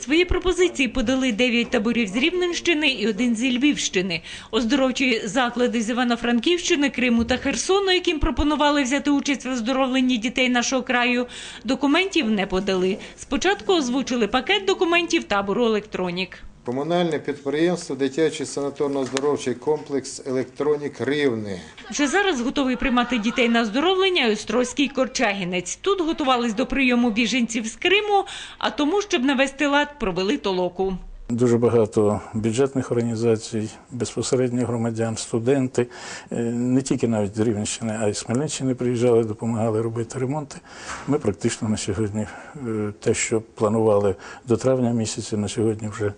Свої пропозиції подали дев'ять таборів з Рівненщини і один зі Львівщини. Оздоровчі заклади з Івано-Франківщини, Криму та Херсону, яким пропонували взяти участь в оздоровленні дітей нашого краю, документів не подали. Спочатку озвучили пакет документів табору «Електронік». Комунальне підприємство Дитячий санаторно-оздоровчий комплекс Електронік Рівне. Вже зараз готовий приймати дітей на оздоровлення і Острозький Корчагінець. Тут готувались до прийому біженців з Криму, а тому, щоб навести лад, провели толоку. Дуже багато бюджетних організацій, безпосередньо громадян, студенти, е, не тільки навіть з Рівненщини, а й з Хмельниччини приїжджали, допомагали робити ремонти. Ми практично на сьогодні е, те, що планували до травня місяця, на сьогодні вже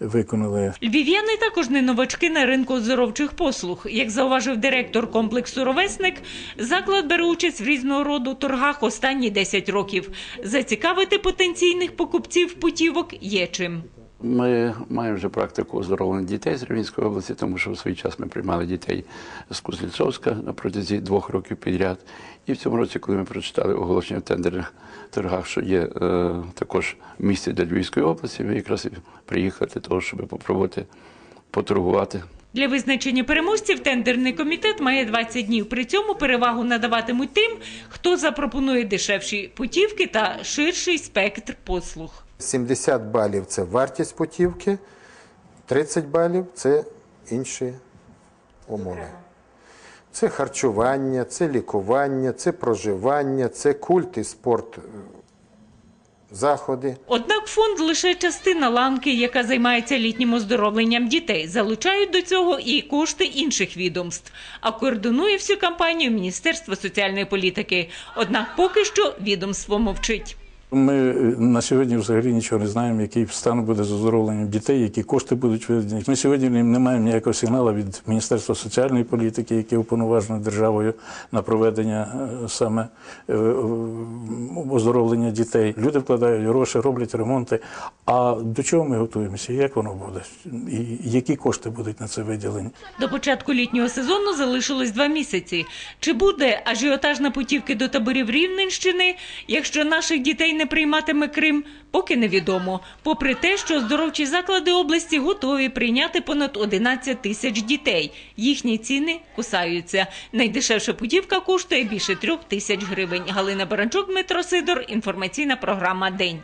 виконали. Львів'яни також не новачки на ринку оздоровчих послуг. Як зауважив директор комплексу «Ровесник», заклад бере участь в різного роду торгах останні 10 років. Зацікавити потенційних покупців путівок є чим. Ми маємо вже практику оздоровлення дітей з Рівненської області, тому що в свій час ми приймали дітей з Кузнєцовська на протязі двох років підряд. І в цьому році, коли ми прочитали оголошення в тендерних торгах, що є е, також місце для Львівської області, ми якраз приїхали для того, щоб попробувати поторгувати. Для визначення переможців тендерний комітет має 20 днів. При цьому перевагу надаватимуть тим, хто запропонує дешевші путівки та ширший спектр послуг. 70 балів це вартість путівки, 30 балів це інші умови. Це харчування, це лікування, це проживання, це культ і спорт е, заходи. Однак фонд лише частина ланки, яка займається літнім оздоровленням дітей. Залучають до цього і кошти інших відомств. А координує всю кампанію Міністерство соціальної політики. Однак поки що відомство мовчить. Ми е, на сьогодні взагалі нічого не знаємо, який стан буде з оздоровленням дітей, які кошти будуть видані. Ми сьогодні не маємо ніякого сигналу від Міністерства соціальної політики, яке уповноважено державою на проведення е, саме е, оздоровлення дітей. Люди вкладають гроші, роблять ремонти. А до чого ми готуємося? Як воно буде? І які кошти будуть на це виділені? До початку літнього сезону залишилось два місяці. Чи буде ажіотаж на путівки до таборів Рівненщини, якщо наших дітей не прийматиме Крим, поки невідомо. Попри те, що здоровчі заклади області готові прийняти понад 11 тисяч дітей. Їхні ціни кусаються. Найдешевша путівка коштує більше трьох тисяч гривень. Галина Баранчук, Дмитро Сидор. Інформаційна програма День.